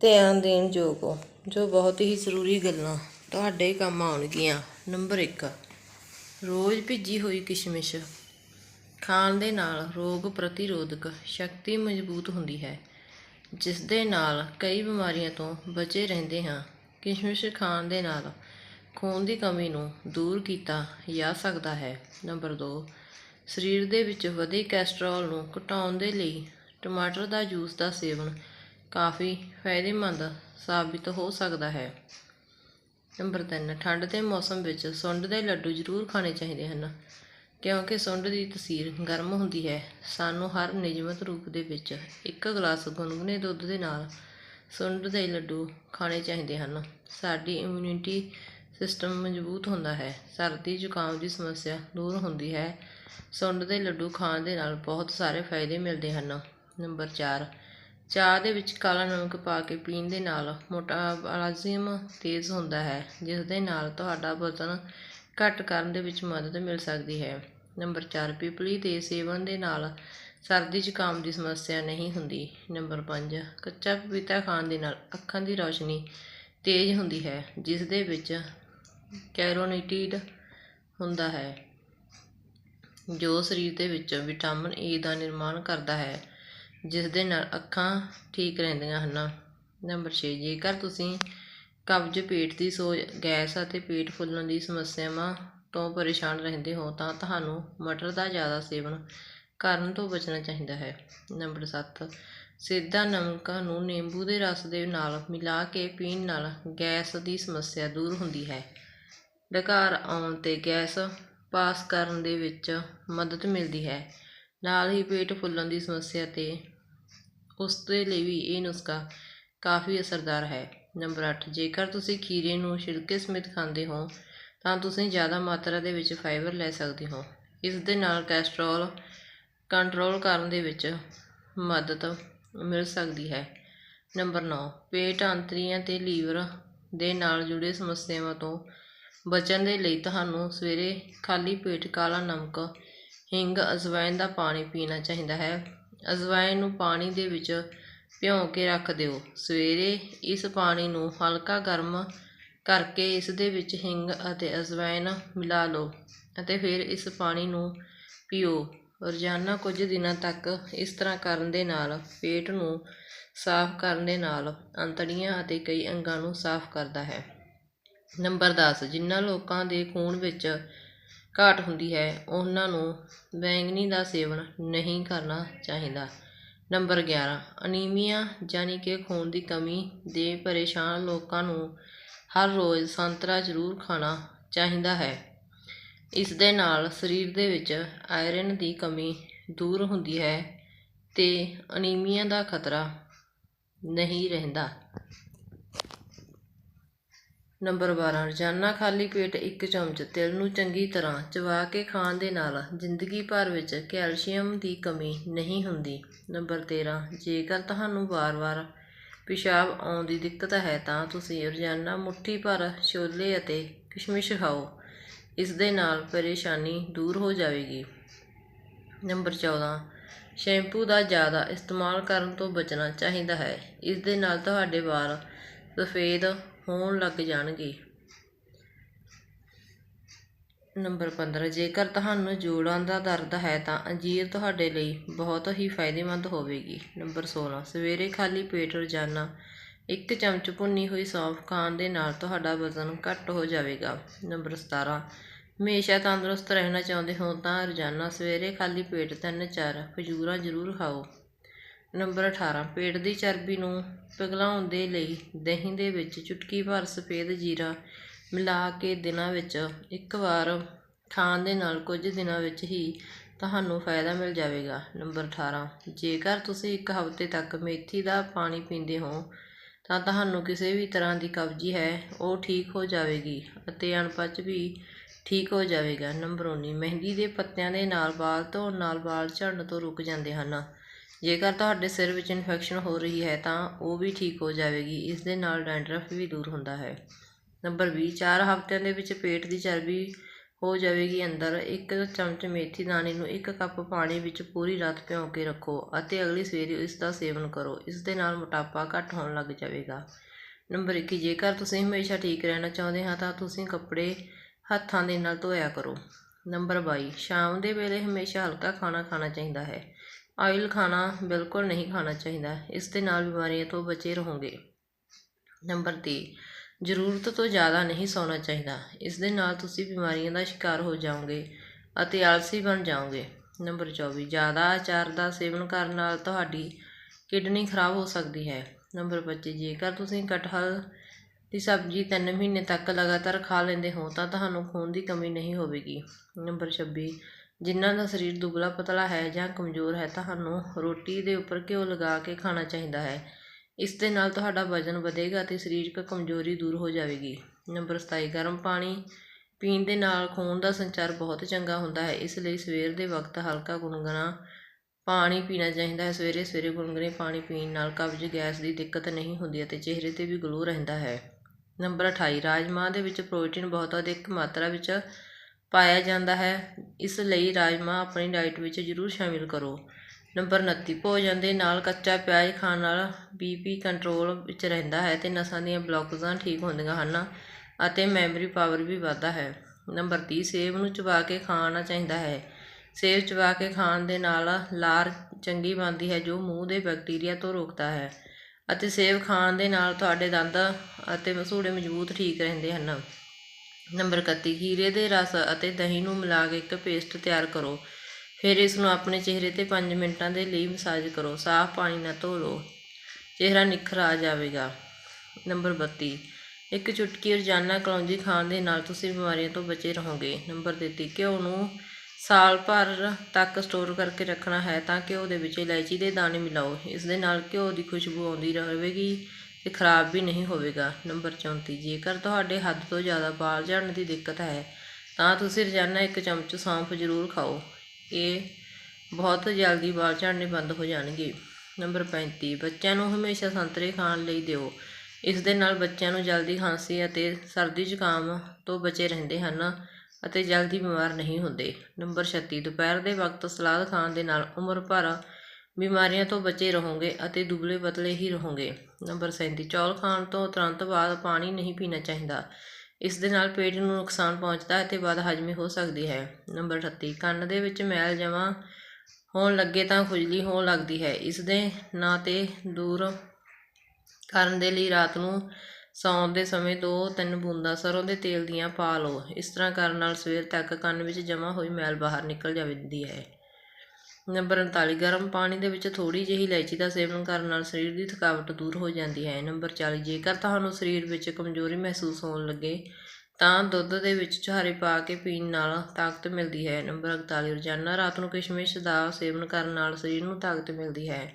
ਧਿਆਨ ਦੇਣ ਯੋਗ ਹੋ, ਜੋ ਬਹੁਤ ਹੀ ਜ਼ਰੂਰੀ ਗੱਲਾਂ ਤੁਹਾਡੇ ਕੰਮ ਆਉਣਗੀਆਂ। ਨੰਬਰ 1 ਰੋਜ਼ ਭਿੱਜੀ ਹੋਈ ਕਿਸ਼ਮਿਸ਼। ਖਾਣ ਦੇ ਨਾਲ ਰੋਗ ਪ੍ਰਤੀਰੋਧਕ ਸ਼ਕਤੀ ਮਜ਼ਬੂਤ ਹੁੰਦੀ ਹੈ। ਜਿਸ ਦੇ ਨਾਲ ਕਈ ਬਿਮਾਰੀਆਂ ਤੋਂ ਬਚੇ ਰਹਿੰਦੇ ਹਾਂ। ਕਿਸ਼ਮਿਸ਼ ਖਾਣ ਦੇ ਨਾਲ ਖੂਨ ਦੀ ਕਮੀ ਨੂੰ ਦੂਰ ਕੀਤਾ ਜਾ ਸਕਦਾ ਹੈ। ਨੰਬਰ 2 ਸਰੀਰ ਦੇ ਵਿੱਚ ਵਧੇ ਕੋਲੇਸਟ੍ਰੋਲ ਨੂੰ ਘਟਾਉਣ ਦੇ ਲਈ ਟਮਾਟਰ ਦਾ ਜੂਸ ਦਾ ਸੇਵਨ ਕਾਫੀ ਫਾਇਦੇਮੰਦ ਸਾਬਿਤ ਹੋ ਸਕਦਾ ਹੈ। ਨੰਬਰ 3 ਠੰਡ ਦੇ ਮੌਸਮ ਵਿੱਚ ਸੁੰਡ ਦੇ ਲੱਡੂ ਜ਼ਰੂਰ ਖਾਣੇ ਚਾਹੀਦੇ ਹਨ, ਕਿਉਂਕਿ ਸੁੰਡ ਦੀ ਤਸੀਰ ਗਰਮ ਹੁੰਦੀ ਹੈ। ਸਾਨੂੰ ਹਰ ਨਿਯਮਤ ਰੂਪ ਦੇ ਵਿੱਚ ਇੱਕ ਗਲਾਸ ਗੁਨਗੁਨੇ ਦੁੱਧ ਦੇ ਨਾਲ ਸੁੰਡ ਦੇ ਲੱਡੂ ਖਾਣੇ ਚਾਹੀਦੇ ਹਨ। ਸਾਡੀ ਇਮਿਊਨਿਟੀ ਸਿਸਟਮ ਮਜ਼ਬੂਤ ਹੁੰਦਾ ਹੈ। ਸਰਦੀ ਜ਼ੁਕਾਮ ਦੀ ਸਮੱਸਿਆ ਦੂਰ ਹੁੰਦੀ ਹੈ। ਸੁੰਡ ਦੇ ਲੱਡੂ ਖਾਣ ਦੇ ਨਾਲ ਬਹੁਤ ਸਾਰੇ ਫਾਇਦੇ ਮਿਲਦੇ ਹਨ। ਨੰਬਰ 4 ਚਾਹ ਦੇ ਵਿੱਚ ਕਾਲਾ ਨਮਕ ਪਾ ਕੇ ਪੀਣ ਦੇ ਨਾਲ ਮੋਟਾਬਾਜ਼ਮ ਤੇਜ਼ ਹੁੰਦਾ ਹੈ ਜਿਸ ਦੇ ਨਾਲ ਤੁਹਾਡਾ ਵਜ਼ਨ ਘੱਟ ਕਰਨ ਦੇ ਵਿੱਚ ਮਦਦ ਮਿਲ ਸਕਦੀ ਹੈ। ਨੰਬਰ 4 ਪੀਪਲੀ ਦੇ ਸੇਵਨ ਦੇ ਨਾਲ ਸਰਦੀ ਜ਼ੁਕਾਮ ਦੀ ਸਮੱਸਿਆ ਨਹੀਂ ਹੁੰਦੀ। ਨੰਬਰ 5 ਕੱਚਾ ਪਪੀਤਾ ਖਾਣ ਦੇ ਨਾਲ ਅੱਖਾਂ ਦੀ ਰੌਸ਼ਨੀ ਤੇਜ਼ ਹੁੰਦੀ ਹੈ ਜਿਸ ਦੇ ਵਿੱਚ ਕੈਰੋਟਿਨਿਡ ਹੁੰਦਾ ਹੈ, ਜੋ ਸਰੀਰ ਦੇ ਵਿੱਚ ਵਿਟਾਮਿਨ ਏ ਦਾ ਨਿਰਮਾਣ ਕਰਦਾ ਹੈ। ਜਿਸ ਦੇ ਨਾਲ ਅੱਖਾਂ ਠੀਕ ਰਹਿੰਦੀਆਂ ਹਨ। ਨੰਬਰ ਛੇ, ਜੇਕਰ ਤੁਸੀਂ ਕਬਜ਼ ਪੇਟ ਦੀ ਸੋਜ, ਗੈਸ ਅਤੇ ਪੇਟ ਫੁੱਲਣ ਦੀ ਸਮੱਸਿਆਵਾਂ ਤੋਂ ਪਰੇਸ਼ਾਨ ਰਹਿੰਦੇ ਹੋ, ਤਾਂ ਤੁਹਾਨੂੰ ਮਟਰ ਦਾ ਜ਼ਿਆਦਾ ਸੇਵਨ ਕਰਨ ਤੋਂ ਬਚਣਾ ਚਾਹੀਦਾ ਹੈ। ਨੰਬਰ 7 ਸਿੱਧਾ ਨਮਕ ਨੂੰ ਨਿੰਬੂ ਦੇ ਰਸ ਦੇ ਨਾਲ ਮਿਲਾ ਕੇ ਪੀਣ ਨਾਲ ਗੈਸ ਦੀ ਸਮੱਸਿਆ ਦੂਰ ਹੁੰਦੀ ਹੈ। ਡਕਾਰ ਆਉਣ ਤੇ ਗੈਸ ਪਾਸ ਕਰਨ ਦੇ ਵਿੱਚ ਮਦਦ ਮਿਲਦੀ ਹੈ। ਨਾਲ ਹੀ ਪੇਟ ਫੁੱਲਣ ਦੀ ਸਮੱਸਿਆ ਤੇ ਉਸ ਦੇ ਲਈ ਵੀ ਇਹ ਨੁਸਖਾ ਕਾਫੀ ਅਸਰਦਾਰ ਹੈ। ਨੰਬਰ ਅੱਠ, ਜੇਕਰ ਤੁਸੀਂ ਖੀਰੇ ਨੂੰ ਛਿਲਕੇ ਸਮੇਤ ਖਾਂਦੇ ਹੋ, ਤਾਂ ਤੁਸੀਂ ਜ਼ਿਆਦਾ ਮਾਤਰਾ ਦੇ ਵਿੱਚ ਫਾਈਬਰ ਲੈ ਸਕਦੇ ਹੋ। ਇਸ ਦੇ ਨਾਲ ਕੋਲੇਸਟ੍ਰੋਲ ਕੰਟਰੋਲ ਕਰਨ ਦੇ ਵਿੱਚ ਮਦਦ ਮਿਲ ਸਕਦੀ ਹੈ। ਨੰਬਰ 9 ਪੇਟ ਅੰਤਰੀਆਂ ਤੇ ਲੀਵਰ ਦੇ ਨਾਲ ਜੁੜੇ ਸਮੱਸਿਆਵਾਂ ਤੋਂ ਬਚਣ ਦੇ ਲਈ ਤੁਹਾਨੂੰ ਸਵੇਰੇ ਖਾਲੀ ਪੇਟ ਕਾਲਾ ਨਮਕ ਹਿੰਗ ਅਜਵਾਇਣ ਦਾ ਪਾਣੀ ਪੀਣਾ ਚਾਹੀਦਾ ਹੈ। ਅਜਵਾਇਣ ਨੂੰ ਪਾਣੀ ਦੇ ਵਿੱਚ ਭਿਉਂ ਕੇ ਰੱਖ ਦਿਓ। ਸਵੇਰੇ ਇਸ ਪਾਣੀ ਨੂੰ ਹਲਕਾ ਗਰਮ ਕਰਕੇ ਇਸ ਦੇ ਵਿੱਚ ਹਿੰਗ ਅਤੇ ਅਜਵਾਇਨ ਮਿਲਾ ਲਓ ਅਤੇ ਫਿਰ ਇਸ ਪਾਣੀ ਨੂੰ ਪੀਓ। ਰੋਜ਼ਾਨਾ ਕੁਝ ਦਿਨਾਂ ਤੱਕ ਇਸ ਤਰ੍ਹਾਂ ਕਰਨ ਦੇ ਨਾਲ ਪੇਟ ਨੂੰ ਸਾਫ਼ ਕਰਨ ਦੇ ਨਾਲ ਅੰਤੜੀਆਂ ਅਤੇ ਕਈ ਅੰਗਾਂ ਨੂੰ ਸਾਫ਼ ਕਰਦਾ ਹੈ। ਨੰਬਰ 10 ਜਿਨ੍ਹਾਂ ਲੋਕਾਂ ਦੇ ਖੂਨ ਵਿੱਚ ਘਾਟ ਹੁੰਦੀ ਹੈ। ਉਹਨਾਂ ਨੂੰ ਬੈਂਗਣੀ ਦਾ ਸੇਵਨ ਨਹੀਂ ਕਰਨਾ ਚਾਹੀਦਾ। ਨੰਬਰ 11 ਅਨੀਮੀਆ ਯਾਨੀ ਕਿ ਖੂਨ ਦੀ ਕਮੀ ਦੇ ਪਰੇਸ਼ਾਨ ਲੋਕਾਂ ਨੂੰ ਹਰ ਰੋਜ਼ ਸੰਤਰਾ ਜ਼ਰੂਰ ਖਾਣਾ ਚਾਹੀਦਾ ਹੈ। ਇਸ ਦੇ ਨਾਲ ਸਰੀਰ ਦੇ ਵਿੱਚ ਆਇਰਨ ਦੀ ਕਮੀ ਦੂਰ ਹੁੰਦੀ ਹੈ ਅਤੇ ਅਨੀਮੀਆ ਦਾ ਖਤਰਾ ਨਹੀਂ ਰਹਿੰਦਾ। ਨੰਬਰ 12 ਰੋਜ਼ਾਨਾ ਖਾਲੀ ਪੇਟ ਇੱਕ ਚਮਚ ਤਿਲ ਨੂੰ ਚੰਗੀ ਤਰ੍ਹਾਂ ਚਬਾ ਕੇ ਖਾਣ ਦੇ ਨਾਲ ਜ਼ਿੰਦਗੀ ਭਰ ਵਿੱਚ ਕੈਲਸ਼ੀਅਮ ਦੀ ਕਮੀ ਨਹੀਂ ਹੁੰਦੀ। ਨੰਬਰ 13 ਜੇਕਰ ਤੁਹਾਨੂੰ ਵਾਰ-ਵਾਰ ਪਿਸ਼ਾਬ ਆਉਣ ਦੀ ਦਿੱਕਤ ਹੈ, ਤਾਂ ਤੁਸੀਂ ਰੋਜ਼ਾਨਾ ਮੁੱਠੀ ਭਰ ਛੋਲੇ ਅਤੇ ਕਿਸ਼ਮਿਸ਼ ਖਾਓ। ਇਸ ਦੇ ਨਾਲ ਪਰੇਸ਼ਾਨੀ ਦੂਰ ਹੋ ਜਾਵੇਗੀ। ਨੰਬਰ 14 ਸ਼ੈਂਪੂ ਦਾ ਜ਼ਿਆਦਾ ਇਸਤੇਮਾਲ ਕਰਨ ਤੋਂ ਬਚਣਾ ਚਾਹੀਦਾ ਹੈ। ਇਸ ਦੇ ਨਾਲ ਤੁਹਾਡੇ ਵਾਲ ਸਫੇਦ ਹੋਣ ਲੱਗ ਜਾਣਗੇ। ਨੰਬਰ 15 ਜੇਕਰ ਤੁਹਾਨੂੰ ਜੋੜਾਂ ਦਾ ਦਰਦ ਹੈ ਤਾਂ ਅੰਜੀਰ ਤੁਹਾਡੇ ਲਈ ਬਹੁਤ ਹੀ ਫਾਇਦੇਮੰਦ ਹੋਵੇਗੀ। ਨੰਬਰ 16 ਸਵੇਰੇ ਖਾਲੀ ਪੇਟ ਰੋਜ਼ਾਨਾ ਇੱਕ ਚਮਚ ਭੁੰਨੀ ਹੋਈ ਸੌਂਫ ਖਾਣ ਦੇ ਨਾਲ ਤੁਹਾਡਾ ਵਜ਼ਨ ਘੱਟ ਹੋ ਜਾਵੇਗਾ। ਨੰਬਰ 17 ਹਮੇਸ਼ਾ ਤੰਦਰੁਸਤ ਰਹਿਣਾ ਚਾਹੁੰਦੇ ਹੋ ਤਾਂ ਰੋਜ਼ਾਨਾ ਸਵੇਰੇ ਖਾਲੀ ਪੇਟ ਤਿੰਨ ਚਾਰ ਖਜੂਰਾਂ ਜ਼ਰੂਰ ਖਾਓ। ਨੰਬਰ 18 ਪੇਟ ਦੀ ਚਰਬੀ ਨੂੰ ਪਿਘਲਾਉਣ ਦੇ ਲਈ ਦਹੀਂ ਦੇ ਵਿੱਚ ਚੁਟਕੀ ਭਰ ਸਫੇਦ ਜੀਰਾ ਮਿਲਾ ਕੇ ਦਿਨਾਂ ਵਿੱਚ ਇੱਕ ਵਾਰ ਖਾਣ ਦੇ ਨਾਲ ਕੁਝ ਦਿਨਾਂ ਵਿੱਚ ਹੀ ਤੁਹਾਨੂੰ ਫਾਇਦਾ ਮਿਲ ਜਾਵੇਗਾ। ਨੰਬਰ 18 ਜੇਕਰ ਤੁਸੀਂ ਇੱਕ ਹਫ਼ਤੇ ਤੱਕ ਮੇਥੀ ਦਾ ਪਾਣੀ ਪੀਂਦੇ ਹੋ, ਤਾਂ ਤੁਹਾਨੂੰ ਕਿਸੇ ਵੀ ਤਰ੍ਹਾਂ ਦੀ ਕਬਜ਼ੀ ਹੈ, ਉਹ ਠੀਕ ਹੋ ਜਾਵੇਗੀ ਅਤੇ ਅਣਪਚ ਵੀ ਠੀਕ ਹੋ ਜਾਵੇਗਾ। ਨੰਬਰ 19 ਮਹਿੰਦੀ ਦੇ ਪੱਤਿਆਂ ਦੇ ਨਾਲ ਵਾਲ ਧੋਣ ਨਾਲ ਵਾਲ ਝੜਨ ਤੋਂ ਰੁਕ ਜਾਂਦੇ ਹਨ। ਜੇਕਰ ਤੁਹਾਡੇ ਸਿਰ ਵਿੱਚ ਇਨਫੈਕਸ਼ਨ ਹੋ ਰਹੀ ਹੈ ਤਾਂ ਉਹ ਵੀ ਠੀਕ ਹੋ ਜਾਵੇਗੀ, ਇਸ ਦੇ ਨਾਲ ਡੈਂਡਰਫ ਵੀ ਦੂਰ ਹੁੰਦਾ ਹੈ। ਨੰਬਰ ਵੀਹ, ਚਾਰ ਹਫ਼ਤਿਆਂ ਦੇ ਵਿੱਚ ਪੇਟ ਦੀ ਚਰਬੀ ਹੋ ਜਾਵੇਗੀ ਅੰਦਰ। ਇੱਕ ਚਮਚ ਮੇਥੀ ਦਾਣੇ ਨੂੰ ਇੱਕ ਕੱਪ ਪਾਣੀ ਵਿੱਚ ਪੂਰੀ ਰਾਤ ਭਿਓ ਕੇ ਰੱਖੋ ਅਤੇ ਅਗਲੀ ਸਵੇਰੇ ਇਸ ਦਾ ਸੇਵਨ ਕਰੋ। ਇਸ ਦੇ ਨਾਲ ਮੋਟਾਪਾ ਘੱਟ ਹੋਣ ਲੱਗ ਜਾਵੇਗਾ। ਨੰਬਰ 21 ਜੇਕਰ ਤੁਸੀਂ ਹਮੇਸ਼ਾ ਠੀਕ ਰਹਿਣਾ ਚਾਹੁੰਦੇ ਹਾਂ ਤਾਂ ਤੁਸੀਂ ਕੱਪੜੇ ਹੱਥਾਂ ਦੇ ਨਾਲ ਧੋਇਆ ਕਰੋ। ਨੰਬਰ 22 ਸ਼ਾਮ ਦੇ ਵੇਲੇ ਹਮੇਸ਼ਾ ਹਲਕਾ ਖਾਣਾ ਖਾਣਾ ਚਾਹੀਦਾ ਹੈ। ਆਇਲ ਖਾਣਾ ਬਿਲਕੁਲ ਨਹੀਂ ਖਾਣਾ ਚਾਹੀਦਾ। ਇਸ ਦੇ ਨਾਲ ਬਿਮਾਰੀਆਂ ਤੋਂ ਬਚੇ ਰਹੋਗੇ। ਨੰਬਰ ਤੀਹ, ਜ਼ਰੂਰਤ ਤੋਂ ਜ਼ਿਆਦਾ ਨਹੀਂ ਸੌਣਾ ਚਾਹੀਦਾ। ਇਸ ਦੇ ਨਾਲ ਤੁਸੀਂ ਬਿਮਾਰੀਆਂ ਦਾ ਸ਼ਿਕਾਰ ਹੋ ਜਾਓਗੇ ਅਤੇ ਆਲਸੀ ਬਣ ਜਾਓਗੇ। ਨੰਬਰ 24 ਜ਼ਿਆਦਾ ਅਚਾਰ ਦਾ ਸੇਵਨ ਕਰਨ ਨਾਲ ਤੁਹਾਡੀ ਕਿਡਨੀ ਖਰਾਬ ਹੋ ਸਕਦੀ ਹੈ। ਨੰਬਰ 25 ਜੇਕਰ ਤੁਸੀਂ ਕਟਹਲ ਦੀ ਸਬਜ਼ੀ 3 ਮਹੀਨੇ ਤੱਕ ਲਗਾਤਾਰ ਖਾ ਲੈਂਦੇ ਹੋ ਤਾਂ ਤੁਹਾਨੂੰ ਖੂਨ ਦੀ ਕਮੀ ਨਹੀਂ ਹੋਵੇਗੀ। ਨੰਬਰ 26 ਜਿਨ੍ਹਾਂ ਦਾ ਸਰੀਰ ਦੁਬਲਾ ਪਤਲਾ ਹੈ ਜਾਂ ਕਮਜ਼ੋਰ ਹੈ, ਤੁਹਾਨੂੰ ਰੋਟੀ ਦੇ ਉੱਪਰ ਘਿਓ ਲਗਾ ਕੇ ਖਾਣਾ ਚਾਹੀਦਾ ਹੈ। ਇਸ ਦੇ ਨਾਲ ਤੁਹਾਡਾ ਵਜ਼ਨ ਵਧੇਗਾ ਅਤੇ ਸਰੀਰਕ ਕਮਜ਼ੋਰੀ ਦੂਰ ਹੋ ਜਾਵੇਗੀ। ਨੰਬਰ 27 ਗਰਮ ਪਾਣੀ ਪੀਣ ਦੇ ਨਾਲ ਖੂਨ ਦਾ ਸੰਚਾਰ ਬਹੁਤ ਚੰਗਾ ਹੁੰਦਾ ਹੈ। ਇਸ ਲਈ ਸਵੇਰ ਦੇ ਵਕਤ ਹਲਕਾ ਗੁਨਗੁਣਾ ਪਾਣੀ ਪੀਣਾ ਚਾਹੀਦਾ ਹੈ। ਸਵੇਰੇ ਸਵੇਰੇ ਗੁਨਗੁਨੇ ਪਾਣੀ ਪੀਣ ਨਾਲ ਕਬਜ਼ ਗੈਸ ਦੀ ਦਿੱਕਤ ਨਹੀਂ ਹੁੰਦੀ ਅਤੇ ਚਿਹਰੇ ਤੇ ਵੀ ਗਲੋ ਰਹਿੰਦਾ ਹੈ। ਨੰਬਰ 28 ਰਾਜਮਾਂਹ ਦੇ ਵਿੱਚ ਪ੍ਰੋਟੀਨ ਬਹੁਤ ਅਧਿਕ ਮਾਤਰਾ ਵਿੱਚ ਪਾਇਆ ਜਾਂਦਾ ਹੈ। ਇਸ ਲਈ ਰਾਜਮਾ ਆਪਣੀ ਡਾਇਟ ਵਿੱਚ ਜ਼ਰੂਰ ਸ਼ਾਮਿਲ ਕਰੋ। ਨੰਬਰ 29 ਭੋਜਨ ਦੇ ਨਾਲ ਕੱਚਾ ਪਿਆਜ਼ ਖਾਣ ਨਾਲ ਬੀ ਪੀ ਕੰਟਰੋਲ ਵਿੱਚ ਰਹਿੰਦਾ ਹੈ ਅਤੇ ਨਸਾਂ ਦੀਆਂ ਬਲੌਕਜ਼ਾਂ ਠੀਕ ਹੁੰਦੀਆਂ ਹਨ ਅਤੇ ਮੈਮਰੀ ਪਾਵਰ ਵੀ ਵੱਧਦਾ ਹੈ। ਨੰਬਰ ਤੀਹ, ਸੇਬ ਨੂੰ ਚਬਾ ਕੇ ਖਾਣਾ ਚਾਹੀਦਾ ਹੈ। ਸੇਬ ਚਬਾ ਕੇ ਖਾਣ ਦੇ ਨਾਲ ਲਾਰ ਚੰਗੀ ਬਣਦੀ ਹੈ ਜੋ ਮੂੰਹ ਦੇ ਬੈਕਟੀਰੀਆ ਤੋਂ ਰੋਕਦਾ ਹੈ ਅਤੇ ਸੇਬ ਖਾਣ ਦੇ ਨਾਲ ਤੁਹਾਡੇ ਦੰਦ ਅਤੇ ਮਸੂੜੇ ਮਜ਼ਬੂਤ ਠੀਕ ਰਹਿੰਦੇ ਹਨ। ਨੰਬਰ 31 ਖੀਰੇ ਦੇ ਰਸ ਅਤੇ ਦਹੀਂ ਨੂੰ ਮਿਲਾ ਕੇ ਇੱਕ ਪੇਸਟ ਤਿਆਰ ਕਰੋ। ਫਿਰ ਇਸ ਨੂੰ ਆਪਣੇ ਚਿਹਰੇ ਤੇ 5 ਮਿੰਟਾਂ ਦੇ ਲਈ ਮਸਾਜ ਕਰੋ। ਸਾਫ਼ ਪਾਣੀ ਨਾਲ ਧੋ ਲਓ। ਚਿਹਰਾ ਨਿਖਰ ਆ ਜਾਵੇਗਾ। ਨੰਬਰ 32 ਇੱਕ ਚੁਟਕੀ ਰੋਜ਼ਾਨਾ ਕਲੌਂਜੀ ਖਾਣ ਦੇ ਨਾਲ ਤੁਸੀਂ ਬਿਮਾਰੀਆਂ ਤੋਂ ਬਚੇ ਰਹੋਗੇ। ਨੰਬਰ 33 ਘਿਓ ਨੂੰ ਸਾਲ ਭਰ ਤੱਕ ਸਟੋਰ ਕਰਕੇ ਰੱਖਣਾ ਹੈ ਤਾਂ ਘਿਓ ਦੇ ਵਿੱਚ ਇਲਾਇਚੀ ਦੇ ਦਾਣੇ ਮਿਲਾਓ। ਇਸ ਦੇ ਨਾਲ ਘਿਓ ਦੀ ਖੁਸ਼ਬੂ ਆਉਂਦੀ ਰਹੇਗੀ। ਤੇ ਖਰਾਬ ਵੀ ਨਹੀਂ ਹੋਵੇਗਾ। ਨੰਬਰ 34 ਜੇਕਰ ਤੁਹਾਡੇ ਹੱਦ ਤੋਂ ਜ਼ਿਆਦਾ ਵਾਲ ਝੜਨ ਦੀ ਦਿੱਕਤ ਹੈ, ਤਾਂ ਤੁਸੀਂ ਰੋਜ਼ਾਨਾ ਇੱਕ ਚਮਚ ਸੌਂਫ ਜ਼ਰੂਰ ਖਾਓ। ਇਹ ਬਹੁਤ ਜਲਦੀ ਵਾਲ ਝੜਨੇ ਬੰਦ ਹੋ ਜਾਣਗੇ। ਨੰਬਰ 35 ਬੱਚਿਆਂ ਨੂੰ ਹਮੇਸ਼ਾ ਸੰਤਰੇ ਖਾਣ ਲਈ ਦਿਓ। ਇਸ ਦੇ ਨਾਲ ਬੱਚਿਆਂ ਨੂੰ ਜਲਦੀ ਖਾਂਸੀ ਅਤੇ ਸਰਦੀ ਜ਼ੁਕਾਮ ਤੋਂ ਬਚੇ ਰਹਿੰਦੇ ਹਨ ਅਤੇ ਜਲਦੀ ਬਿਮਾਰ ਨਹੀਂ ਹੁੰਦੇ। ਨੰਬਰ 36 ਦੁਪਹਿਰ ਦੇ ਵਕਤ ਸਲਾਦ ਖਾਣ ਦੇ ਨਾਲ ਉਮਰ ਭਰ ਬਿਮਾਰੀਆਂ ਤੋਂ ਬਚੇ ਰਹੋਗੇ ਅਤੇ ਦੁਬਲੇ ਪਤਲੇ ਹੀ ਰਹੋਗੇ। ਨੰਬਰ 37 ਚੌਲ ਖਾਣ ਤੋਂ ਤੁਰੰਤ ਬਾਅਦ ਪਾਣੀ ਨਹੀਂ ਪੀਣਾ ਚਾਹੀਦਾ। ਇਸ ਦੇ ਨਾਲ ਪੇਟ ਨੂੰ ਨੁਕਸਾਨ ਪਹੁੰਚਦਾ ਹੈ ਤੇ ਬਦ ਹਜਮੀ ਹੋ ਸਕਦੀ ਹੈ। ਨੰਬਰ 38 ਕੰਨ ਦੇ ਵਿੱਚ ਮੈਲ ਜਮ੍ਹਾਂ ਹੋਣ ਲੱਗੇ ਤਾਂ ਖੁਜਲੀ ਹੋਣ ਲੱਗਦੀ ਹੈ। ਇਸ ਦੇ ਨਾ ਤੇ ਦੂਰ ਕਰਨ ਦੇ ਲਈ ਰਾਤ ਨੂੰ ਸੌਣ ਦੇ ਸਮੇਂ ਦੋ ਤਿੰਨ ਬੂੰਦਾਂ ਸਰੋਂ ਦੇ ਤੇਲ ਦੀਆਂ ਪਾ ਲਓ। ਇਸ ਤਰ੍ਹਾਂ ਕਰਨ ਨਾਲ ਸਵੇਰ ਤੱਕ ਕੰਨ ਵਿੱਚ ਜਮ੍ਹਾਂ ਹੋਈ ਮੈਲ ਬਾਹਰ ਨਿਕਲ ਜਾਂਦੀ ਹੈ। ਨੰਬਰ 39 ਗਰਮ ਪਾਣੀ ਦੇ ਵਿੱਚ ਥੋੜ੍ਹੀ ਜਿਹੀ ਇਲਾਇਚੀ ਦਾ ਸੇਵਨ ਕਰਨ ਨਾਲ ਸਰੀਰ ਦੀ ਥਕਾਵਟ ਦੂਰ ਹੋ ਜਾਂਦੀ ਹੈ। ਨੰਬਰ 40 ਜੇਕਰ ਤੁਹਾਨੂੰ ਸਰੀਰ ਵਿੱਚ ਕਮਜ਼ੋਰੀ ਮਹਿਸੂਸ ਹੋਣ ਲੱਗੇ, ਤਾਂ ਦੁੱਧ ਦੇ ਵਿੱਚ ਛੁਹਾਰੇ ਪਾ ਕੇ ਪੀਣ ਨਾਲ ਤਾਕਤ ਮਿਲਦੀ ਹੈ। ਨੰਬਰ 41 ਰੋਜ਼ਾਨਾ ਰਾਤ ਨੂੰ ਕਿਸ਼ਮਿਸ਼ ਦਾ ਸੇਵਨ ਕਰਨ ਨਾਲ ਸਰੀਰ ਨੂੰ ਤਾਕਤ ਮਿਲਦੀ ਹੈ।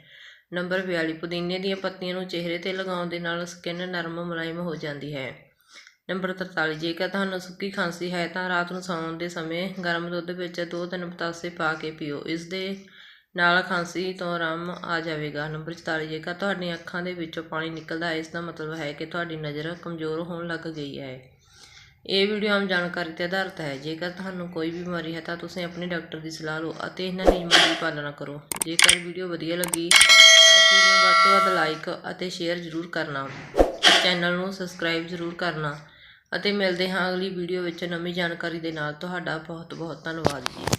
ਨੰਬਰ 42 ਪੁਦੀਨੇ ਦੀਆਂ ਪੱਤੀਆਂ ਨੂੰ ਚਿਹਰੇ ਤੇ ਲਗਾਉਣ ਦੇ ਨਾਲ ਸਕਿਨ ਨਰਮ, ਮੁਲਾਇਮ ਹੋ ਜਾਂਦੀ ਹੈ। ਨੰਬਰ 43 ਜੇਕਰ ਤੁਹਾਨੂੰ ਸੁੱਕੀ ਖਾਂਸੀ ਹੈ ਤਾਂ ਰਾਤ ਨੂੰ ਸੌਣ ਦੇ ਸਮੇਂ ਗਰਮ ਦੁੱਧ ਵਿੱਚ ਦੋ ਤਿੰਨ ਪਤਾਸੇ ਪਾ ਕੇ ਪੀਓ। ਇਸ ਦੇ ਨਾਲ ਖਾਂਸੀ ਤੋਂ ਆਰਾਮ ਆ ਜਾਵੇਗਾ। ਨੰਬਰ 44 ਜੇਕਰ ਤੁਹਾਡੀਆਂ ਅੱਖਾਂ ਦੇ ਵਿੱਚੋਂ ਪਾਣੀ ਨਿਕਲਦਾ ਹੈ, ਇਸ ਦਾ ਮਤਲਬ ਹੈ ਕਿ ਤੁਹਾਡੀ ਨਜ਼ਰ ਕਮਜ਼ੋਰ ਹੋਣ ਲੱਗ ਗਈ ਹੈ। ਇਹ ਵੀਡੀਓ ਆਮ ਜਾਣਕਾਰੀ ਤੇ ਆਧਾਰਿਤ ਹੈ। ਜੇਕਰ ਤੁਹਾਨੂੰ ਕੋਈ ਬਿਮਾਰੀ ਹੈ ਤਾਂ ਤੁਸੀਂ ਆਪਣੇ ਡਾਕਟਰ ਦੀ ਸਲਾਹ ਲਓ ਅਤੇ ਇਹਨਾਂ ਨਿਯਮਾਂ ਦੀ ਪਾਲਣਾ ਕਰੋ। ਜੇਕਰ ਵੀਡੀਓ ਵਧੀਆ ਲੱਗੀ ਤਾਂ ਇਸ ਨੂੰ ਵੱਧ ਤੋਂ ਵੱਧ ਲਾਈਕ ਅਤੇ ਸ਼ੇਅਰ ਜ਼ਰੂਰ ਕਰਨਾ। ਚੈਨਲ ਨੂੰ ਸਬਸਕ੍ਰਾਈਬ ਜ਼ਰੂਰ ਕਰਨਾ। ਅਤੇ ਮਿਲਦੇ ਹਾਂ ਅਗਲੀ ਵੀਡੀਓ ਵਿੱਚ ਨਵੀਂ ਜਾਣਕਾਰੀ ਦੇ ਨਾਲ। ਤੁਹਾਡਾ ਬਹੁਤ ਬਹੁਤ ਧੰਨਵਾਦ ਜੀ।